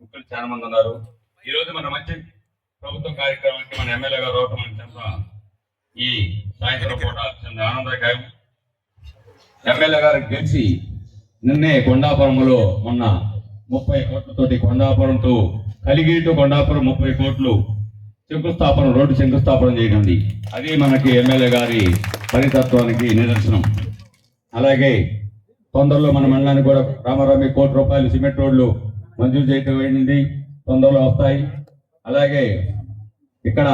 ముఖ్యులు చాలా మంది ఉన్నారు. ఈ రోజు మన మంచి ప్రభుత్వ కార్యక్రమానికి మన ఎమ్మెల్యే గారు రావటం ఈ సాయంత్రం పూట చాలా ఆనందదాయకం ఎమ్మెల్యే గారు గెలిచి నిన్నే కొండాపురంలో మొన్న ముప్పై కోట్లతోటి కొండాపురంతో కలిగి టు కొండాపురం ముప్పై కోట్లు శంకుస్థాపన రోడ్డు శంకుస్థాపన చేయనుంది అది మనకి ఎమ్మెల్యే గారి పరితత్వానికి నిదర్శనం. అలాగే తొందరలో మన మండలానికి కూడా రామారామి కోటి రూపాయలు సిమెంట్ రోడ్లు మంజూరు చేయటం తొందరలో వస్తాయి. అలాగే ఇక్కడ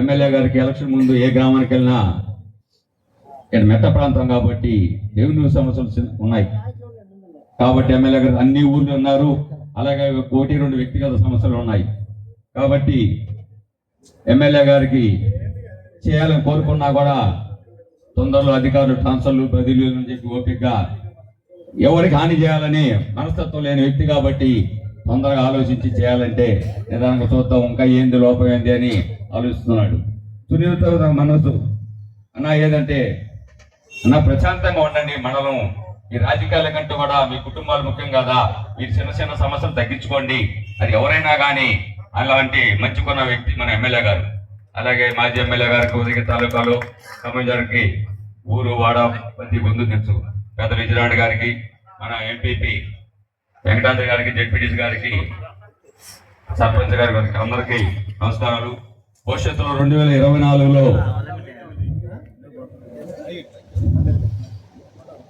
ఎమ్మెల్యే గారికి ఎలక్షన్ ముందు ఏ గ్రామానికి వెళ్ళినా ఇక్కడ మెట్ట ప్రాంతం కాబట్టి రెవెన్యూ సమస్యలు ఉన్నాయి. కాబట్టి ఎమ్మెల్యే గారు అన్ని ఊర్లు ఉన్నారు. అలాగే కోటి రెండు వ్యక్తిగత సమస్యలు ఉన్నాయి. కాబట్టి ఎమ్మెల్యే గారికి చేయాలని కోరుకున్నా కూడా తొందరలో అధికారులు ట్రాన్స్ఫర్లు బదిలీలు అని చెప్పి ఓపికగా ఎవరికి హాని చేయాలని మనస్తత్వం లేని వ్యక్తి కాబట్టి తొందరగా ఆలోచించి చేయాలంటే నిదానంగా చూద్దాం ఇంకా ఏంది లోపం ఏంది? అని ఆలోచిస్తున్నాడు. సునీత మనసు అన్న ఏదంటే అన్న ప్రశాంతంగా ఉండండి మనలం ఈ రాజకీయాల కంటే కూడా మీ కుటుంబాలు ముఖ్యం కదా? మీరు చిన్న చిన్న సమస్యలు తగ్గించుకోండి. అది ఎవరైనా కానీ అలాంటి మంచుకున్న వ్యక్తి మన ఎమ్మెల్యే గారు. అలాగే మాజీ ఎమ్మెల్యే గారికి ఉదయ తాలూకాలో ఖమ్మం గారికి ఊరు వాడ ప్రతి ముందు తెలుసు. పెద్ద విజయనాయుడు గారికి మన ఎంపీపీ వెంకటాద్రి గారికి జెడ్పీటీసీ గారికి సర్పంచ్ గారి గారికి అందరికీ నమస్కారాలు. భవిష్యత్తులో రెండు వేల ఇరవై నాలుగులో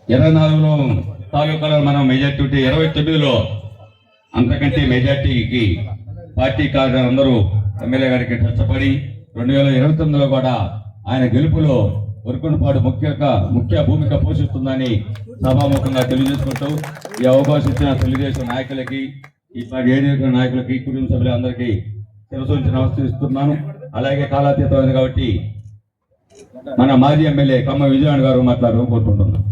ఇరవై నాలుగులో తాలూకాలో మనం మెజార్టీ ఉంటే ఇరవై తొమ్మిదిలో అంతకంటే మెజార్టీకి పార్టీ కార్యకర్తలు ఎమ్మెల్యే గారికి కష్టపడి రెండు వేల ఇరవై తొమ్మిదిలో కూడా ఆయన గెలుపులో ఉరుకునపాడు ముఖ్య ముఖ్య భూమిక పోషిస్తుందని సభాముఖంగా తెలియజేసుకుంటూ ఈ అవకాశం ఇచ్చిన తెలుగుదేశం నాయకులకి ఈ పార్టీ ఏడు నాయకులకి కుటుంబ సభ్యులందరికీ శిరసూచి నమస్కరిస్తున్నాను. అలాగే కాలాతీతమైంది కాబట్టి మన మాజీ ఎమ్మెల్యే కమ్మ విజయవాడ గారు మాట్లాడడం కోరుకుంటున్నాను.